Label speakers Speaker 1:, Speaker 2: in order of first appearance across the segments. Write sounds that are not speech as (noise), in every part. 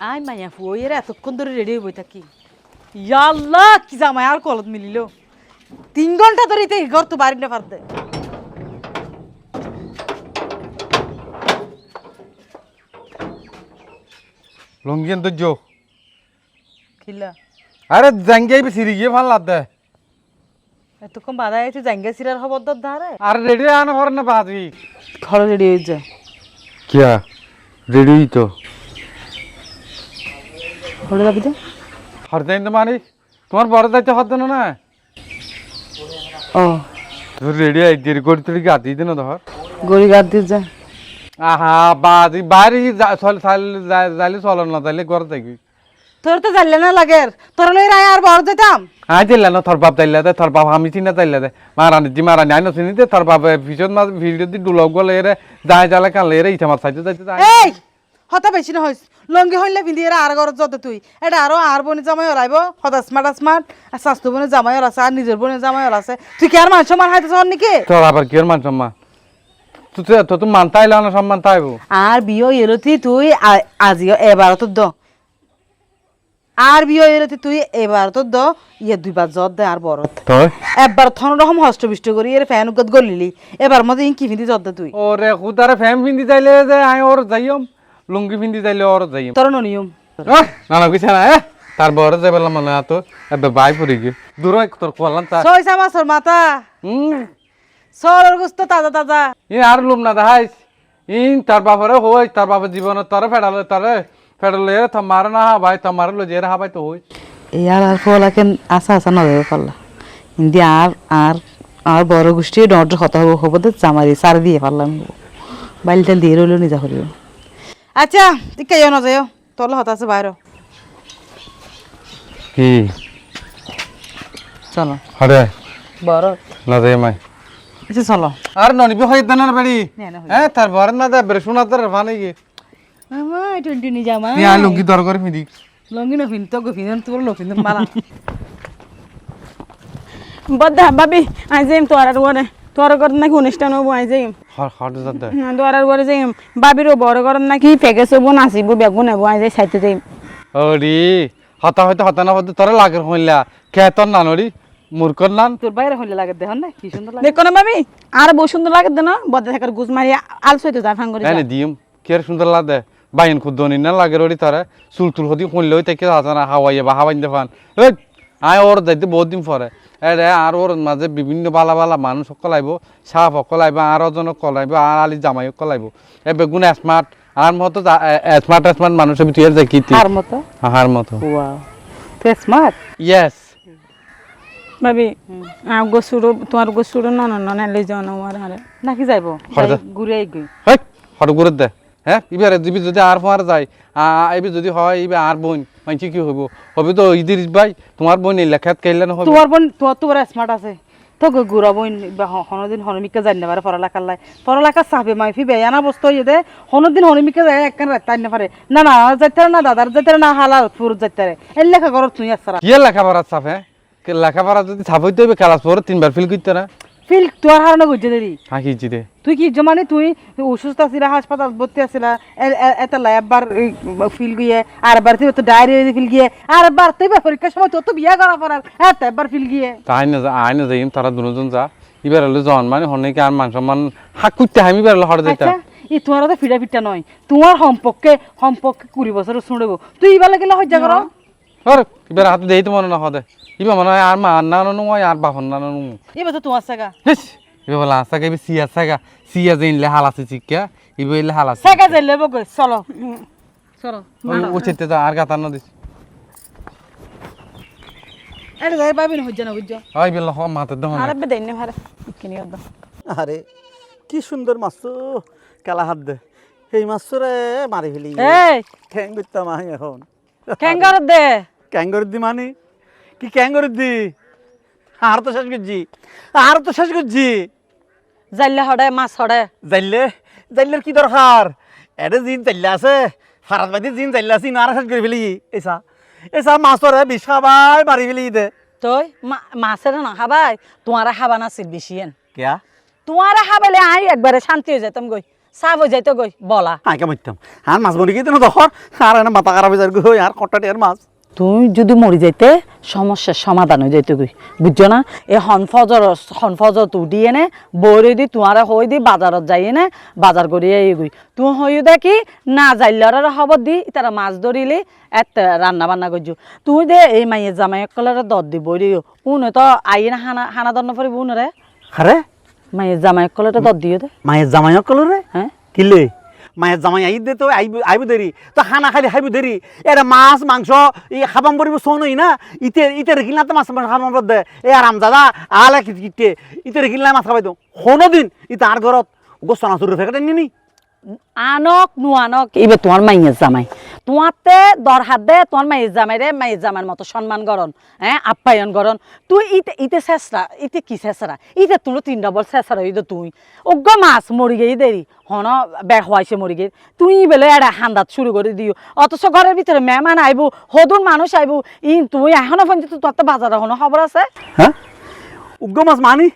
Speaker 1: I মাইয়া ফুয়ের এতক্ষণ ধরে রেডি হয়ে বই থাকি। ইয়াল্লাহ কি জামাই আর কলত মিলিল। তিন ঘণ্টা ধরে এই ঘর তো বাড়ি না পারতে
Speaker 2: লঙ্গিয়ান তো জো।
Speaker 1: খিল্লা
Speaker 2: আরে জাঙ্গিয়াই সিরি গিয়ে ভালো লাগতে
Speaker 1: এতক্ষণ বাধা আছে জাঙ্গা সিরার খবর দর ধারে।
Speaker 2: আর রেডি আনা পরে না বাজি
Speaker 1: ঘরে রেডি হয়ে যা।
Speaker 2: কিয়া? রেডি তো।
Speaker 1: ঘরে যাবি তো?
Speaker 2: হরদাইন তো মানে তোমার বড় দায়িত্ব হতো না না।
Speaker 1: ও।
Speaker 2: তোর রেডি আই দেরি করে তুই গাতি দিন ধর।
Speaker 1: গড়ি গাদ দিয়ে যা।
Speaker 2: আহা বাজি বাইরে যাইলে চলো না তাইলে ঘর থাকবি
Speaker 1: তোর তো জানলে না লাগে তোর লই রায় আর বড় যেতাম।
Speaker 2: আই দিলে না তোর বাপ তাইলে দে তোর বাপ আমি চিনা তাইলে দে। মারানি দি মারানি আই নচিনি দে তোর বাপ পিছত মাছ ভিডিও দি ডুলক গলে এরে যাই জালে কানলে এরে ইটা মাছ চাইতে চাইতে যাই
Speaker 1: এই হতা বেশি না হইস। লঙ্গি হইলে পিন্ধি এরা আর ঘরত যত তুই। এটা আরও আর বনে জামাই হরাইব হতা স্মার্ট স্মার্ট আর স্বাস্থ্য বনে জামাই আছে আর নিজের বনে জামাই আছে। তুই কি আর মান হাইতে চল নাকি?
Speaker 2: তোর আবার কি মান সম্মান তুই তো তুই মান তাইলে না সম্মান তাইব
Speaker 1: আর বিয়ে এলতি তুই আ- আজিও এবার তো দ। আর বিয়ে এলতি তুই এবার তো দ। ইয়ে দুইবার জত দে আর বড়
Speaker 2: তোর
Speaker 1: একবার থন রকম হষ্ট বিষ্ট করি এর ফ্যান উগত গলিলি। এবার মধ্যে ইন কি পিন্ধি জত দে তুই।
Speaker 2: ওরে খুদারে ফ্যাম পিন্ধি যাইলে যে আই ওর যাইম লুঙ্গি পিন্ধি যাইলে ওর যাইম।
Speaker 1: তোর ননিয়ম
Speaker 2: না না কিছু না তার বড় যাই পেলাম মনে তো এবে বাই পড়ি গিয়ে। দূর তোর কলাম তা।
Speaker 1: ছয় সামাসর মাথা।
Speaker 2: হুম
Speaker 1: সরর গুস্ত তাজা তাজা।
Speaker 2: ইন আর লুম না দেখাইস। ইন তার বাপরে হই তার বাপের জীবনে তরে ফেডালে তরে ফেডালে থামার না হা ভাই থামার লো যে হা ভাই তো হই
Speaker 1: ইয়ার আর ফলাকেন আসা আসা নদেবে পারলা ইন্দি আর আর আর বড় গোষ্ঠী ডর হত হব হব তো জামারি সার দিয়ে পারলাম বাইল তেল দিয়ে রইল নিজা করিও। আচ্ছা তুই কে না যাও তোর হত আছে বাইর
Speaker 2: কি?
Speaker 1: চলো।
Speaker 2: হরে
Speaker 1: বড়
Speaker 2: না যাই মাই।
Speaker 1: আচ্ছা চলো।
Speaker 2: আর ননিবি হই দেনার বাড়ি। হ্যাঁ তার বড় না দে বেরে শোনা তোর ভানে গিয়ে।
Speaker 1: মামা টোয়েন্টি নি জামা
Speaker 2: ইয়া লুঙ্গি দর করে মিদি
Speaker 1: লঙ্গি না ফিন তো গো ফিন তোর লো ফিন মালা। (laughs)
Speaker 3: বদ্দা বাবি আই যাইম তোরার ঘরে তোর ঘর নাকি অনুষ্ঠান হব আই যাইম।
Speaker 2: হর হর যাতে
Speaker 3: তোরার ঘরে যাইম। বাবিরও বড় ঘর নাকি পেকেজ হব নাচিব বেগুন নেব আই যাই সাইতে যাইম।
Speaker 2: ওরি হতা হয়তো হতা না হতে তোরা লাগের হইলা। কে তোর নানরি মূর্খর নান?
Speaker 1: তোর বাইরে হইলে লাগে দেখুন না? কি সুন্দর লাগে।
Speaker 3: দেখো না বাবি আর বহু সুন্দর লাগে না? বদ্দা থাকার গুজ মারি আলসো হইতে যা ফাং করে
Speaker 2: এনে দিম কে সুন্দর লাগে বাইন খুদ দনি না লাগে রড়ি তারা। চুল তুল হদি খুললে হইতে কে আছে না হাওয়াইয়ে বা হাওয়াইন দেফান এই! আয় ওর যাইতে বহুত দিন পরে। এরে আর ওর মাঝে বিভিন্ন বালা বালা মানুষ সকল আইব সাপ সকল আইব আর অজন সকল আইব আর আলি জামাই সকল আইব এ বেগুন স্মার্ট আর মতো স্মার্ট স্মার্ট মানুষের ভিতরে যাই কি
Speaker 1: আর মতো?
Speaker 2: হার মতো।
Speaker 1: ওয়াও। তুই স্মার্ট
Speaker 2: ইয়েস
Speaker 3: বাবি গোসুরো তোমার গোসুরো না না না লে যাও না আমার হারে
Speaker 1: নাকি যাইব? ঘুরে আই গই
Speaker 2: হেই হঠাৎ করে দে। হ্যাঁ এবার দিবি যদি আর ফার যায় এবার যদি হয় এবার আর বোন মানছি কি হইব? হবে তো ইদির ভাই তোমার বোন এই লেখাত কাইলে না হবে
Speaker 1: তোমার বোন তোমার তো বড় স্মার্ট আছে। তো গুড়া বোন হনদিন হনমিকা জানি না পারে পড়ালেখার লাই। পড়ালেখা চাবে মাই ফি বেয়ানা বস্তু হইয়ে দে। হনদিন হনমিকা যায় একখান রাত না পারে। না না যাইতে না দাদার যাইতে না হালাল ফুর যাইতে এই লেখা করো তুই আসরা
Speaker 2: কি লেখাপড়া চাপ হ্যাঁ? কে লেখাপড়া যদি চাপ হইতে হবে ক্লাস পরে তিনবার ফিল করতে না?
Speaker 1: ফিল তোর হারানো গুজে দেরি।
Speaker 2: হাঁকি দে।
Speaker 1: তুই কি জমানে তুই অসুস্থ আছিলা হাসপাতাল ভর্তি আছিলা এত একবার ফিল গিয়ে আর একবার তুই তো ডায়রি ফিল গিয়ে আর একবার তুই পরীক্ষার সময় তোর তো বিয়া করা পড়ার হ্যাঁ একবার ফিল গিয়ে।
Speaker 2: তাই না যা আই না যাইম তারা দুজন যা। এবার হলে জন মানে হনে আর মান সম্মান হাক করতে আমি এবার হলে হড় যাইতা
Speaker 1: আচ্ছা ই তোমার তো ফিটা ফিটা নয় তোমার সম্পর্কে সম্পর্কে কুড়ি বছর শুনব। তুই ইবালে গেলে হজ্জা করো।
Speaker 2: আর এবার হাতে দেই তো মনে না হদে এবার মনে হয় আর মা না নু আর বাহন না নু
Speaker 1: এবার তো তোমার সাগা
Speaker 2: হেস এবার বলা আসা গাইবে সিয়া সাগা সিয়া যাইলে হাল আছে শিক্ষা এবার এলে হাল
Speaker 1: সাগা যাই লেবো গো চলো। চলো।
Speaker 2: ও চেতে তো আর গাতার না দিস
Speaker 1: এটা যাই পাবি না হজ্জা না বুঝছ
Speaker 2: ওই বেলা হ মাতে দহন
Speaker 3: আর বে দেন কিনি দাও
Speaker 4: আরে কি সুন্দর মাছ তো কালা হাত দে। এই মাছ রে মারি ফেলি।
Speaker 1: এই।
Speaker 4: ঠ্যাং করতাম আমি এখন।
Speaker 1: ক্যাঙ্গার দে।
Speaker 4: ক্যাঙ্গর দি মানে? কি ক্যাঙ্গর দি? আর তো শেষ করছি। আর তো শেষ করছি।
Speaker 1: যাইলে হড়ে মাছ হড়ে।
Speaker 4: জাইলে জাইলের কি দরকার? এটা জিন চাইলে আছে। ফারাত বাদি জিন চাইলে আছে আর শেষ করে ফেলি। এসা। এসা মাছরে বিষ খাবাই মারি ফেলি দে।
Speaker 1: তুই মাছের না খাবাই তোমার খাবা নাছিল বেশি এন।
Speaker 4: কেয়া?
Speaker 1: তোমার খাবাইলে আই একবারে শান্তি হয়ে যেতাম গই
Speaker 5: সাফ হয়ে যাইতো গই বলা।
Speaker 4: আঁকে মরতাম আর মাছ মরি গিয়ে দখর আর এনে মাথা খারাপ হয়ে যায় গো আর কটাটি আর মাছ।
Speaker 5: তুমি যদি মরি যাইতে সমস্যার সমাধান হয়ে যাইতে গই বুঝছ না? এই হনফজর হনফজর তু দিয়ে নে বইরে দি তোমার হই দি বাজারত যাই নে বাজার করিয়ে এই গই তুমি হইও দেখি না যাইলার খবর দি তারা মাছ ধরিলে এত রান্না বান্না করছ। তুই দে এই মাইয়ের জামাই কলার দর দি বইরিও উনে তো আইন হানা হানা দন্ন পরে উনরে
Speaker 4: আরে?
Speaker 5: মাইয়ের জামাই কলার দর দিও দে।
Speaker 4: মায়ের জামাই অকল রে?
Speaker 5: হ্যাঁ।
Speaker 4: কিলে মায়ের জামাই আই দে তো, আইব দেরি। তো খানা খালি খাইব দেরি। এর মাছ, মাংস ই খাবাম পরিব শোনই না? ইতে ইতে রেখিল তো মাছ মাংস খাবাম দে এ আরাম দাদা, আলে কিটে ইতে রেখিল মাছ খাবাই দো কোনো দিন ই আর ঘরত গোসনা চুরি ফেকাতে নিনি
Speaker 5: আনক নুয়ানক এবার তোমার মাইয়ের জামাই। তোমারতে দর হাত দে, তোমার মাইয়ের জামাই রে মাইয়ের জামাইয়ের মতো সম্মান করন হ্যাঁ আপ্যায়ন করন তুই ইতে ইতে শেষরা, ইতে কি শেষরা? ইতে তুলো তিন ডবল শেষরা ইতে তুই। অজ্ঞ মাছ মরি গেই দেরি, হন, বের হওয়াইছে মরি গেই। তুই বেলে এটা হান্দাত শুরু করে দিও। অথচ ঘরের ভিতরে মেহমান আইবো, হদুন মানুষ আইবো, ইন তুই এখনও পর্যন্ত তোর তো বাজারে হনো খবর আছে?
Speaker 4: হ্যাঁ? উগ্র মাছ মানি?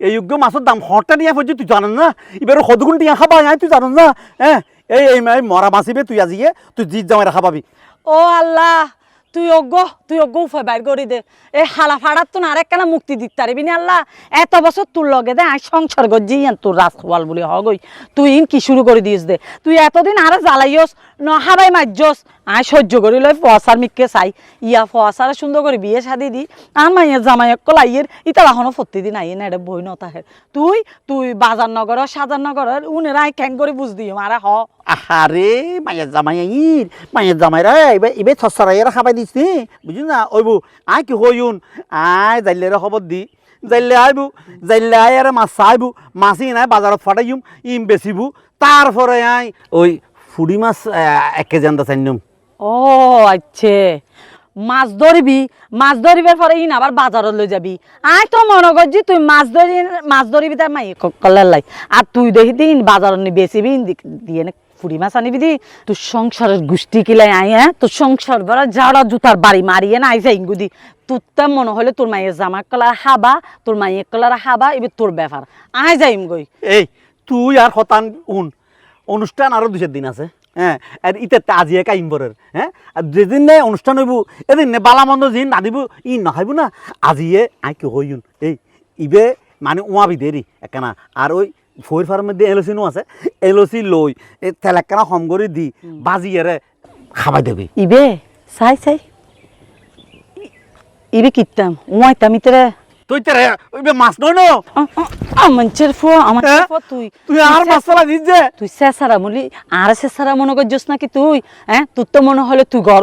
Speaker 4: এই উগ্র মাছের দাম হরটা নিয়ে পড়ছে তুই জানেন না? এবার সদগুণ টিয়া খাবা তুই জানেন না? হ্যাঁ? এই এই মাই মরা মাছিবে তুই আজিয়ে তুই জিত জামাই পাবি
Speaker 5: ও আল্লাহ, তুই অজ্ঞ তুই অজ্ঞ উফায় বাইর করে দে। এই হালা ফাড়ার তো আরেক কেন মুক্তি দিতে পারবি না আল্লাহ। এত বছর তোর লগে দে, আই সংসার গজি তোর রাজখোয়াল বলে হগই তুই ইন কি শুরু করে দিস দে। তুই এতদিন আরে জ্বালাইস ন, হাবাই মাজ্জস আই সহ্য করি, লই ফসার মিককে চাই। ইয়া ফসারে সুন্দর করে বিয়ে শাদি দি। আর মাইয়ের জামাই এক লাইয়ের ইতা এখনও প্রতিদিন আইয়ে না এটা বই নতাহে তুই তুই বাজার নগর, সাজার নগর উনেরা আই ক্যাং করে বুঝ দিও, মারা হ।
Speaker 4: আহারে মায়ের জামাই আইর মায়ের জামাই রে এবার এবার ছসরাইয়ের খাবাই দিস নি। না, ওইবু, আই কি হইউন? আই জাইলের খবর দি। জাইলে আইবু জাইলে আই আর মাছ আইবু মাছই নাই বাজারত ফাটাইম, ইম বেচিবু। তারপরে আই, ওই ফুডি মাছ এক কেজি আন্দা চাইনুম
Speaker 5: ও আচ্ছা। মাছ ধরবি মাছ ধরিবার পরে ইন আবার বাজারত লৈ যাবি। আই তো মনে করছি তুই মাছ ধরি মাছ ধরিবি তার মাই কলার লাই। আর তুই দেখি দিন বাজারত নি বেচিবি দিয়ে নে ফুড়ি মাছ আনিবি দি। তোর সংসারের গোষ্ঠী কিলাই আই হ্যাঁ? তোর সংসার বড় যারা জুতার বাড়ি মারিয়ে না আইসা ইঙ্গুদি তোর তা মনে হলে তোর মাইয়ের জামা কলার হাবা তোর মাইয়ের কলার হাবা এবার তোর ব্যাপার। আই যাইম গই।
Speaker 4: এই তুই আর হতান উন। অনুষ্ঠান আরও দুই চার দিন আছে। হ্যাঁ আর ইতে আজিয়ে কাইম বরের হ্যাঁ? আর যেদিন নে অনুষ্ঠান হইব এদিন নে বালামন্দ যেদিন না দিব ই নখাইব না আজিয়ে আই কি হইন এই ইবে মানে উমাবি দেরি একখানা আর ওই ফৈর ফার্মের মধ্যে এলসি নো আছে এলসি লই এই তেল একখানা হম করে দি বাজিয়ে খাবাই দেবে।
Speaker 5: ইবে চাই চাই। ইবে কিতাম উমাইতাম ইতরে
Speaker 4: তুই তেরে ওইবে মাছ নয় ন?
Speaker 5: আমাঞ্চের ফো আমার
Speaker 4: হ্যাঁ?
Speaker 5: ফো তুই
Speaker 4: তুই আর মাছ চালা
Speaker 5: তুই শেষারা মলি আর শেষারা মনে করছিস নাকি তুই? হ্যাঁ? তোর তো মনে হলে তুই ঘর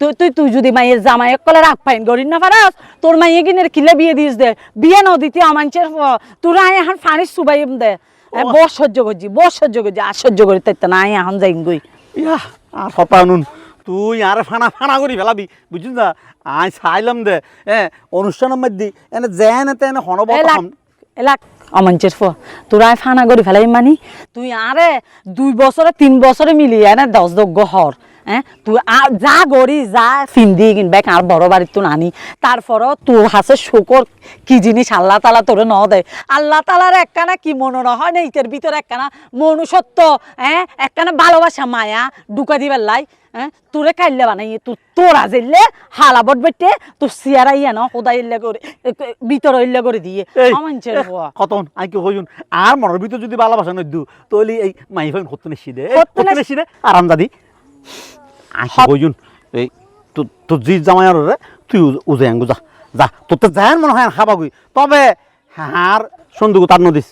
Speaker 5: তুই তুই তুই যদি মাইয়ের জামাই কলে রাখ পাইন গরিন না পারাস তোর মাইয়ে কিনের কিলে বিয়ে দিস দে। বিয়ে ন দিতে আমাঞ্চের ফো তোরা আই এখন ফানি সুবাইম দে। হ্যাঁ, বস সহ্য করছি বস সহ্য করছি আর সহ্য করি তাই না আই এখন যাইম গই।
Speaker 4: ইয়া আর তুই আর ফানা ফানা করি ফেলাবি বুঝছিস না? আই চাইলাম দে। এ অনুষ্ঠানের মধ্যে এনে যেন তেন হনবত
Speaker 5: এলাক অমঞ্চের ফ তোরা ফানা করি ফেলাই মানি। তুই আরে দুই বছরে তিন বছরে মিলিয়ে না দশ যোগ্য হর হ্যাঁ তুই আ- যা গড়ি যা ফিন্দি কিনবে আর বড় বাড়ির তো নানি তারপরও তোর হাসে শুকর কি জিনিস আল্লাহ তালা তোরে ন দেয় আল্লাহ তালার একখানা কি মনে হয় না? ইতের ভিতরে একখানা মনুষ্যত্ব হ্যাঁ একখানা ভালোবাসা মায়া ঢুকা দিবার লাই হ্যাঁ তোরে খাইলে বানাই তুই তোরা জেললে হালা বট বেটে তোর সিয়ারা ইয়া ন ইল্লে করে ভিতর ইল্লে করে দিয়ে
Speaker 4: এই
Speaker 5: অমাঞ্চের
Speaker 4: কতন আই কি হইন আর মনের ভিতর যদি ভালোবাসা নদু তলি এই মাই ফাইন হতো নেছি দে
Speaker 5: না-
Speaker 4: নেছি দে আরাম দাদি আই কি হইন এই তো তো জি জামাই আর রে তুই উজে আঙ্গু যা যা তোর তো যান মনে হয় খাবা গই তবে হার সন্দুক তার নদিস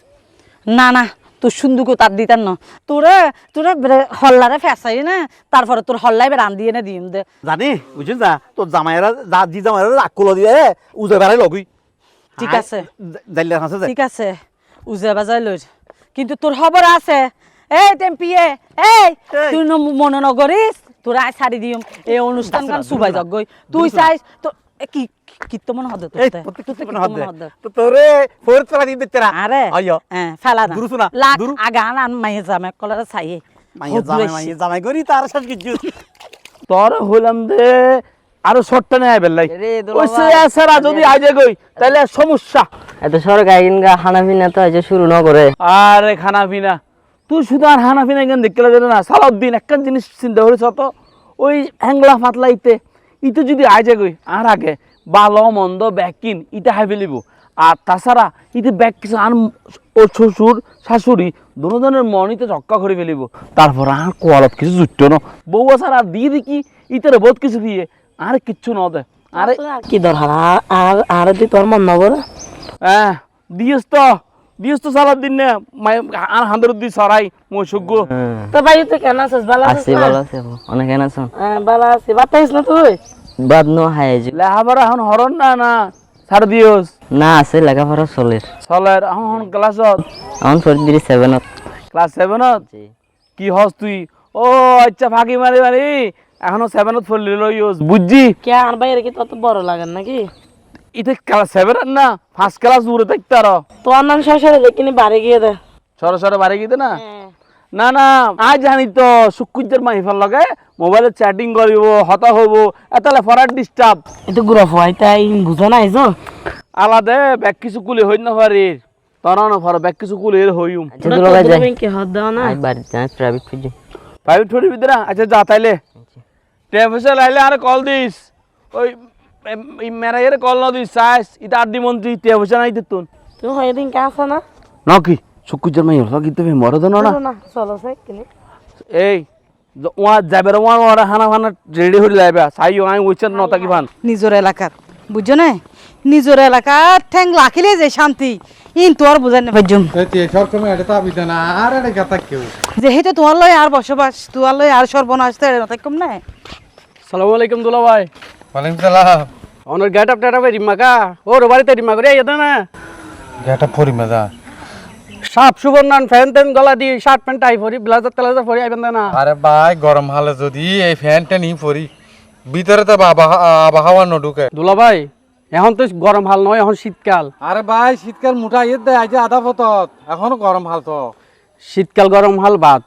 Speaker 5: না না তোর সুন্দুকো তার দিতাম না। তোরে তোরে হল্লারে ফেসাই না তারপরে তোর হল্লাই বেড়ান দিয়ে না দিম দে।
Speaker 4: জানি বুঝছিস যা? তোর জামাইরা যা জি জামাইরা আকুল দিয়ে উজে বেড়াই লগই।
Speaker 5: ঠিক আছে। ঠিক আছে উজে বাজাই লই কিন্তু তোর খবর আছে। এই টেম্পিয়ে এই
Speaker 4: এই।
Speaker 5: তুই মনে নগরিস তোর ছাড়ি দিম। এই অনুষ্ঠান সুবাই যাগই তুই চাইস তোর কি
Speaker 4: মনে
Speaker 5: হদ
Speaker 4: তো? তোরে ফোর চলা দিতে তেরা
Speaker 5: আরে
Speaker 4: আইয়ো।
Speaker 5: হ্যাঁ ফেলা না
Speaker 4: দূর শোনা,
Speaker 5: লাগ
Speaker 4: দূর।
Speaker 5: আগান আন মাইয়ে জামে কলারে চাইয়ে
Speaker 4: মাইয়া জামাই মাইয়া জামাই করি তার সাথে কিছু।
Speaker 6: তোর হইলাম দে আরও শর্টটা নেয় বেল্লাই
Speaker 7: রে দুলা
Speaker 6: ওই
Speaker 7: ভাই।
Speaker 6: সারা যদি আইজে গই তাহলে সমস্যা।
Speaker 7: এত সরকারি ইনগা হানা পিনা তো আজ শুরু ন করে
Speaker 6: আরে খানা পিনা তুই শুধু আর হানা ফিনা গান দেখতে লাগে না সালাউদ্দিন একটা জিনিস চিন্তা করিস তো ওই হ্যাংলা ফাতলা ইতে ইতে যদি আইজে গই আর আগে ভালো মন্দ ব্যাকিন ইটা হাই ফেলিব আর তাছাড়া ইতে ব্যাগ কিছু আর ও শ্বশুর শাশুড়ি দুজনের মন ইতে রক্ষা করে ফেলিব। তারপর আর কোয়ালত কিছু জুটতো না। বউ আসার আর দিয়ে দেখি ইতে বহুত কিছু দিয়ে। আর কিচ্ছু ন দে আরে
Speaker 7: কি দরকার আর আর আর দি তোর মন নবরে
Speaker 6: হ্যাঁ দিয়েস তো। তো সালাদ দিন না আর হান্দার দি সরাই
Speaker 7: তো ভাই তুই কেন আছিস? ভালো আছিস
Speaker 8: আছি ভালো আছে অনেক কেন আছো?
Speaker 7: হ্যাঁ, ভালো আছি। বাতাইস না তুই?
Speaker 8: বাদ নো হাই
Speaker 6: এখন হরন না না। ছাড় দিওস
Speaker 8: না আছে লেখাপড়া চলের
Speaker 6: চলের এখন ক্লাসত
Speaker 8: আমার ফোর দিদি সেভেনত
Speaker 6: ক্লাস সেভেনত কি হস তুই? ও আচ্ছা ফাঁকি মারি মারি। এখনও সেভেনত ফেললি লইস বুঝছি?
Speaker 7: কে আর বাইরে কি তত বড় লাগেন নাকি?
Speaker 6: ইতে ক্লাস সেভেন না? ফার্স্ট ক্লাস দূরে থাকতে আরও।
Speaker 7: তোর নাম শেষে দেখিনি বাড়ি গিয়ে দে।
Speaker 6: বাড়ি গিয়ে না? না না আজ জানি তো মাহিফার লগে মোবাইলে চ্যাটিং করিব হতা হইব এতালে ফরার ডিস্টার্ব
Speaker 7: একটু ঘুরা ফুয়াই তাই বুঝো না আইসো
Speaker 6: আলাদা ব্যাগ কিছু কুলে হই না পারি তরা না পারো ব্যাগ কিছু কুলে এর হইম।
Speaker 8: আচ্ছা তো লগা
Speaker 7: কি হদ দাও না?
Speaker 8: বাড়ি যাই প্রাইভেট খুঁজি।
Speaker 6: প্রাইভেট ফোন ভিতরে আচ্ছা যা তাইলে। টেলিভিশন আইলে আর কল দিস। ওই মেরাইয়ের কল না চাইস আদি মন্ত্রী তুন
Speaker 7: তুমি হয় দিন কে আসো না?
Speaker 6: নাকি শুকুজ্জের মাই হলো কিন্তু মরে দেন না
Speaker 7: না চলো সে কিনে
Speaker 6: এই ওয়া যাবে ওয়া ওরা হানা হানা রেডি হয়ে যাবে সাইও আমি ওইছেন নতা কি ভান
Speaker 5: নিজের এলাকার বুঝছ না? নিজের এলাকার ঠ্যাং লাখিলে যে শান্তি ইন তোর বুঝাই না পাইজুম যেহেতু তোমার লয় আর বসবাস তোমার লয় আর সর্বনাশ তো কম না
Speaker 6: সালামু আলাইকুম দুলা ভাই
Speaker 2: ওয়ালাইকুম সালাম।
Speaker 6: অনর গেট আপ টেটা ও করে না
Speaker 2: এটা পরিমাদা
Speaker 6: সাপ সুবর্ণান ফ্যান টেন গলা দিয়ে শার্ট প্যান্ট টাই পরি ব্লাজার তেলাজার পরি আইবেন না
Speaker 2: আরে ভাই গরম হালে যদি এই ফ্যানটা নি পরি ভিতরে তো বাবা- আবহাওয়া নঢুকে
Speaker 6: দুলা ভাই এখন তো গরম হাল নয় এখন শীতকাল।
Speaker 2: আরে ভাই শীতকাল মোটা ইয়ে দেয় আজ আধা পতত এখনও গরম হাল তো।
Speaker 6: শীতকাল গরম হাল বাদ।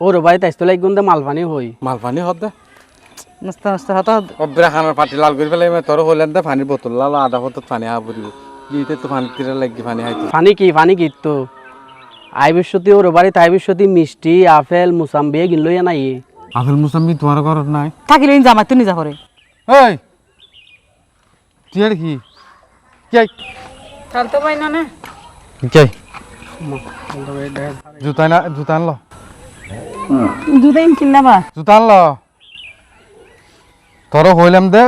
Speaker 6: ওর ভাই তাইস তো লাইগুন দে মালপানি হই।
Speaker 2: মালপানি হদ দে।
Speaker 5: নস্তা নস্তা হতো
Speaker 2: অব্রে খানার পাটি লাল করে ফেলে তোর হলেন দে পানির বোতল। লাল আধা পতত পানি হা পড়িব। তো পানি তীরে লাগি পানি হাইতো।
Speaker 6: পানি কি পানি কি তো? আইবিশ্বতী ওর বাড়িতে আইবিশ্বতী মিষ্টি আপেল মুসাম্বি এগিন লইয়া নাই?
Speaker 2: আপেল মুসাম্বি তোমার ঘরত নাই?
Speaker 5: থাকিলে জামাই তো নিজা করে
Speaker 2: এই! তুই আর কি? কে
Speaker 3: চলতে পাই না না।
Speaker 2: কে জুতা না জুতা আনলো
Speaker 3: কিনলাবা
Speaker 2: জুতা আনলো তোর হইলাম দে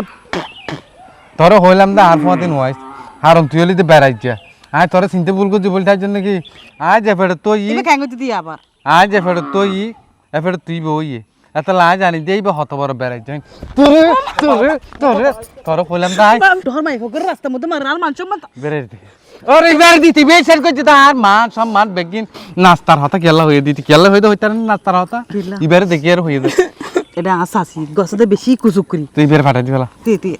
Speaker 2: তোর হইলাম দে আর ফোন দিন হইস। হারম তুই হলি দে বেড়াই যা। আয় তোরা চিনতে ভুল করছি বলতে তার জন্য কি আয় যে ফেরত তো ই
Speaker 5: আবার।
Speaker 2: আয় যে ফেরত তো ই এ ফেরত তুই বই এত লাই জানি দেই বা হত বড় বেড়াই যাই তোরে তোরে তোরে তোর হইলাম দে আয়।
Speaker 5: তোর মাই ফকর রাস্তার মধ্যে মার আর মানছ মান
Speaker 2: বেড়ে দিতে। ওরে করছে তার মান সম্মান বেগিন। নাস্তার হতা কেলা হয়ে দিতে কেলা হইতে হইতার না নাস্তার হতা। এবারে দেখি আর হয়ে দে
Speaker 5: এটা আসাসি গছতে বেশি কুচুক করি
Speaker 2: তুই বের ফাটাই দিলা
Speaker 5: তে তে।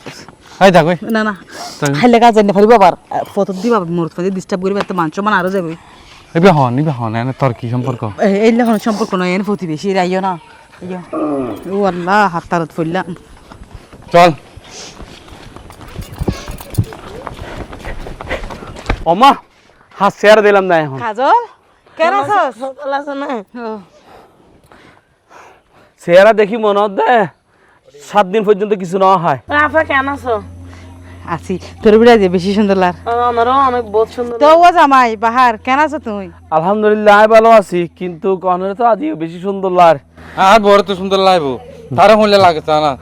Speaker 2: এই যাক ওই
Speaker 5: না না
Speaker 2: তাই-
Speaker 5: খাইলে কাজ জানি পারিব আবার ফটো দিবা মোর ফাজে ডিস্টার্ব করিবা তো মানছ মান আরও যাবে
Speaker 2: এবে হন এবে হন এনে তোর কি সম্পর্ক
Speaker 5: এই লহন সম্পর্ক নয় এনে প্রতিবেশী রাইও না। ইয়ো ও আল্লাহ হাত তারত ফইলাম
Speaker 2: চল।
Speaker 6: ওমা হাত শেয়ার দিলাম না এখন।
Speaker 5: কাজল কেন আছস?
Speaker 7: সকাল আছে না?
Speaker 6: চেহারা দেখি মনে দে। সাত দিন পর্যন্ত কিছু না হয়।
Speaker 7: আপা কেন আছো?
Speaker 5: আছি। তোর বিড়া যে বেশি সুন্দর লার
Speaker 7: আমারও অনেক বহুত সুন্দর
Speaker 5: তো ও জামাই বাহার কেন আছো তুই
Speaker 6: আলহামদুলিল্লাহ আমি ভালো আছি কিন্তু কনের তো আজও বেশি সুন্দর লার
Speaker 2: আর বড় তো সুন্দর লাগবো তারা হইলে লাগে তা না।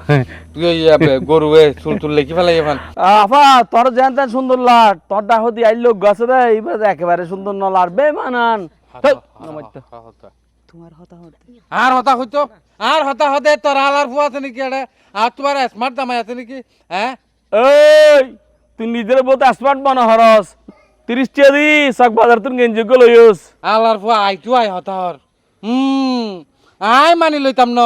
Speaker 2: তুই ওই আবে, গরু এ চুল চুল লেখি ফেলাই এখান
Speaker 6: আফা তোর জান তান সুন্দর লার তোর ডাক হতে আইলো গাছে দে এইবার একেবারে সুন্দর ন লার বে মানান
Speaker 5: তোমার হতা হতে
Speaker 2: আর হতা হইতো আর হতা হতে তোর আলার ফুয়া আছে নাকি এটা আর তোমার স্মার্ট দামাই আছে নাকি? হ্যাঁ?
Speaker 6: এই তুই নিজের বহুত স্মার্ট মনে হরস তিরিশ টিয়া দি চক বাজার তুই গেঞ্জি গো লইস
Speaker 2: আলার ফুয়া আইটু আই হতার হুম আই মানি লইতাম ন।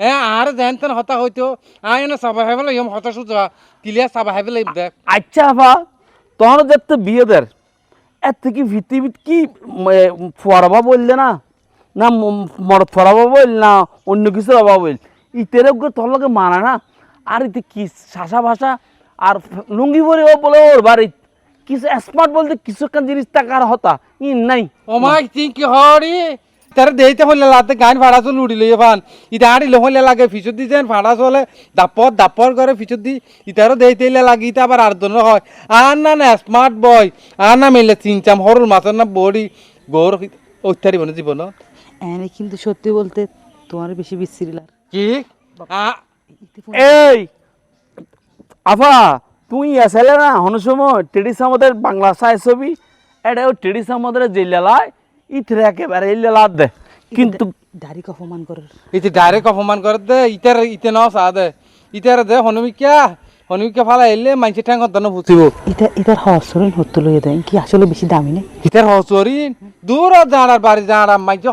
Speaker 2: এ আর যেন তেন হতা হইতো আই না সাবা হাইবে লইম হতা সুজা ক্লিয়ার সাবা হাইবে লইম দেখ।
Speaker 6: আচ্ছা আফা তোর যেতে বিয়ে দের এর থেকে পৃথিবীত কি ফরাবা বললে না? না ম- মরদ ফরাবা বল না অন্য কিছু অভাব বল ইতেরে তোর লগে মানা না? আর ইতে কি শাসা ভাষা আর লুঙ্গি পরে ও বলে ওর বাড়ি কিছু স্মার্ট বলতে কিছু একটা জিনিস টাকার হতা। ই নাই।
Speaker 2: ও মাই থিঙ্ক হরি? তার দেইতে হলে লাতে গান ভাড়া চল উড়ি লইয়ে পান ইটা আড়ি হলে লাগে ফিচুর দি যেন ভাড়া চলে। দাপর দাপর করে ফিচুর দি। ইটারও দেইতে লাগে ইটা আবার আর ধরনের হয়। আর না না স্মার্ট বয় আর না মেলে চিনচাম হরুল মাছের না বড়ি। গৌর অত্যারি বনে জীবন।
Speaker 5: এনে কিন্তু সত্যি বলতে তোমার বেশি বিশ্রী লাগ
Speaker 2: কি?
Speaker 6: এই! আফা তুই আসলে না হন সময় টেডিস আমাদের বাংলা সাই ছবি এটা ওই টেডিস আমাদের যে লেলায় ইথরে একেবারে এই লেলা দে। কিন্তু
Speaker 5: দাড়ি অপমান করে
Speaker 2: ইতে ডাইরেক্ট অপমান করে দে ইটার ইতে ন সা দে ইটার দে হনুমিকা হনুমিকা ফালা এলে মাইসে ঠ্যাঙ্গ দন ফুসিব
Speaker 5: এটা এটার হসরণ হতে লইয়ে দেয় কি আসলে বেশি দামি নেই
Speaker 2: ইতার হসরি দূর জানার বাড়ি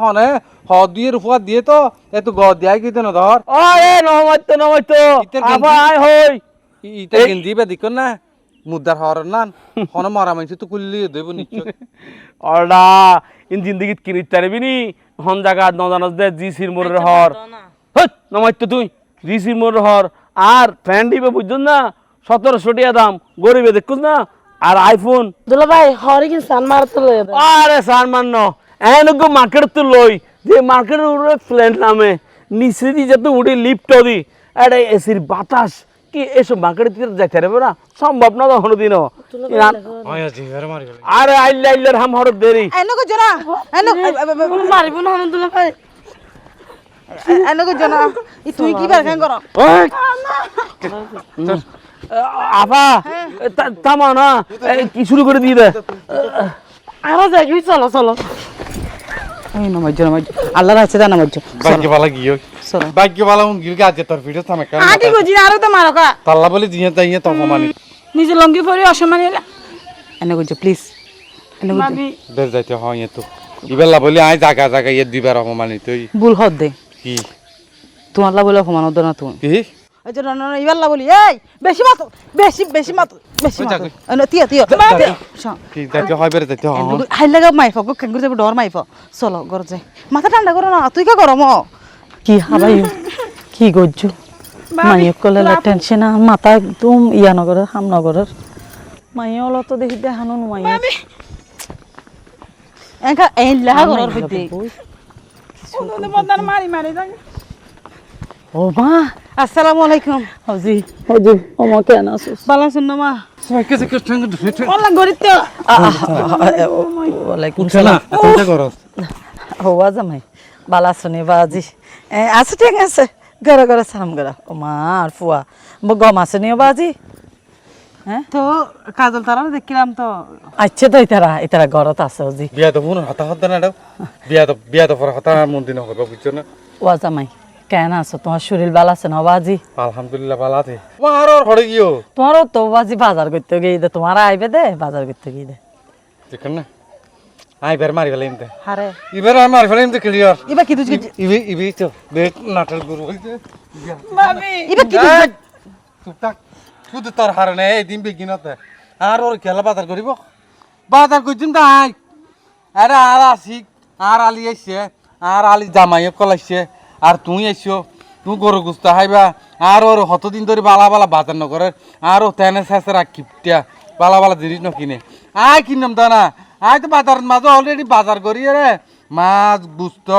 Speaker 2: হনে। হ দিয়ে রুফা দিয়ে তো এত গ দিয়া না ধর। ইতের
Speaker 6: হই।
Speaker 2: ইটা গেঞ্জি বা দিক না মুদ্রার হর না হন মরা মাইসে তো কুল্লি দেব নিশ্চয়।
Speaker 6: অর্ডা ইন জিন্দগিত কিনিত পারবি নি? হন জায়গা ন জানাস দে জি সির মোরের হর। হট নমাইতো তুই জি সির মোরের হর। আর ফ্যান দিবে বুঝছ না সতেরোশো টাকা দাম গরিবে দেখুস না আর আইফোন
Speaker 7: দুলা ভাই হরে কি সান মারতে লয়ে
Speaker 6: আরে সারমান ন এনগো মার্কেট তো লই যে মার্কেটের উপরে ফ্ল্যাট নামে নিচে দি যত উঠে লিফট দি এটা এসির বাতাস কি এসব মার্কেটের দিকে যাইতে পারবে না সম্ভব না তখন দিনও আরে আইলে আইলে হাম হরত দেরি
Speaker 5: এনকো জনা এনক
Speaker 7: মারিব না দুলা ভাই
Speaker 5: এনকো জনা ই তুই কি বার খান কর
Speaker 6: ওই! আফা না কি শুরু করে দিয়ে দে
Speaker 7: আরও যাই চলো চলো।
Speaker 5: ওই নমাজ নমাজ আল্লাহর আছে দা নমাজ
Speaker 2: ভাগ্য গিয়ে
Speaker 5: চলো।
Speaker 2: ভাগ্য বালা উন গিল গাছে তোর ভিডিও থামে কেন
Speaker 3: আটি বুঝি না আরও তো মারকা
Speaker 2: তাল্লা বলে দিয়ে তাই তো অপমানি
Speaker 3: নিজে লঙ্গি পরে অসম্মান এলা
Speaker 5: এনকো প্লিজ এনকো
Speaker 3: ভাবি
Speaker 2: বের যাইতে হয় তো ইবেলা বলি আই জাগা জাগা ইয়ে দুইবার অপমানি তুই
Speaker 5: ভুল হদ দে।
Speaker 2: কি?
Speaker 5: তোমার লা বলে অপমান হতো না তুমি।
Speaker 2: কি?
Speaker 5: এই যে না ইবার লা বলি এই বেশি মাতো বেশি বেশি মাতো বেশি মাতো। তিয়া তিয়া
Speaker 2: কি যাইতে হয় বের যাইতে হয়।
Speaker 5: হাই লাগা মাইফ গো কেঙ্গুর যাবে ডর মাইফ। চলো ঘর যাই। মাথা ঠান্ডা করো না তুই কে গরম কি হাবাই কি গজ্জু। মাইয়ে কলে টেনশন আর মাথা একদম ইয়া নগরের হাম নগরের মাইয়ে হলো দেখি দেখানো মাইয়ে। একা এই লাহা ঘরের
Speaker 3: মারি মারি
Speaker 5: ও মা আসসালামু আলাইকুম হাজি
Speaker 3: হজি ওমা কেন আসুস
Speaker 5: ভালো আছেন না মা
Speaker 2: কেসে কেসে ঢুকে
Speaker 3: অল্লা গরিব তো
Speaker 5: ওয়ালাইকুম
Speaker 2: উঠছে না এতটা করস
Speaker 5: হওয়া ভালো আছো বাজি আছে ঠিক আছে ঘরে ঘরে সালাম করা ও মা আর ফুয়া গম আছে নি বাজি তো কাজল তারা দেখলাম তো। আচ্ছা তো ইতারা ইতারা ঘরত আছে জি
Speaker 2: বিয়া তো হতা হতা না বিয়া তো বিয়া তো পর হতা মন দিন হবে বুঝছ না?
Speaker 5: ওয়া জামাই কেন আছো? তোমার শরীর ভালো আছে না বাজি
Speaker 2: আলহামদুলিল্লাহ ভালো আছে। আর আর হড়ে গিয়েও
Speaker 5: তোমারও তো বাজি বাজার করতে গিয়ে দে তোমার আইবে দে বাজার করতে গিয়ে দে।
Speaker 2: দেখেন না। আই বের মারি ফেলে এমতে
Speaker 5: হারে
Speaker 2: ইবার আর মারি ফেলে এমতে ক্লিয়ার
Speaker 5: ইবা কি তুই
Speaker 2: ইবি ইবি তো দেখ নাটক গুরু হইছে।
Speaker 5: ইবা কি তুই
Speaker 2: টুকটাক শুধু তোর হারে নেই, এই দিন বেগিনতে আর ওর খেলা বাজার করিব? বাজার করছিন তাই আরে আর আসি, আর আলি আইছে, আর আলি জামাই কলাইছে, আর তুই আইছো তুই গরু গুস্তা খাইবা, আর ওর হতদিন ধরে বালা বালা বাজার নকরে আর ও তেনে শেষে রাখিপটিয়া বালা বালা জিনিস নকিনে আয় কিনলাম তা না আয় তো বাজারের মাঝে অলরেডি বাজার করি রে মাছ, গুস্ত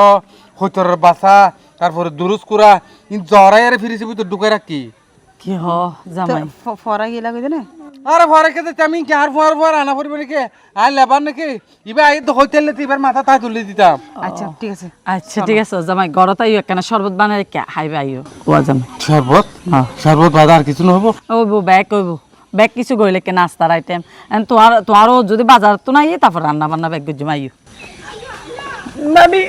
Speaker 2: হইতরের বাসা তারপরে দুরুস কুড়া জরাই আরে ফিরেছি তো ঢুকাই রাখি
Speaker 5: কি হ জামাই। ফরা গিলা কইতে না
Speaker 2: আরে ফরে আমি কি আর ফর ফর আনা পড়বে নাকি? আর লেবার নাকি? ইবা আই তো হইতেল নাকি এবার মাথা তাই তুলে দিতাম।
Speaker 5: আচ্ছা ঠিক আছে। আচ্ছা ঠিক আছে জামাই। আইও কেন শরবত বানাই কে হাইবে আইও। ওয়া জামাই।
Speaker 2: শরবত শরবত বাজার কিছু নহব?
Speaker 5: ব্যাগ ওইব ব্যাগ কিছু গইলে কে নাস্তার আইটেম এন্ড তোমার তোমারও যদি বাজার তো নাই তারপর রান্না বান্না ব্যাগ গুজুম আইও।
Speaker 3: ভাবি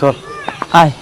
Speaker 2: চল।
Speaker 5: আয়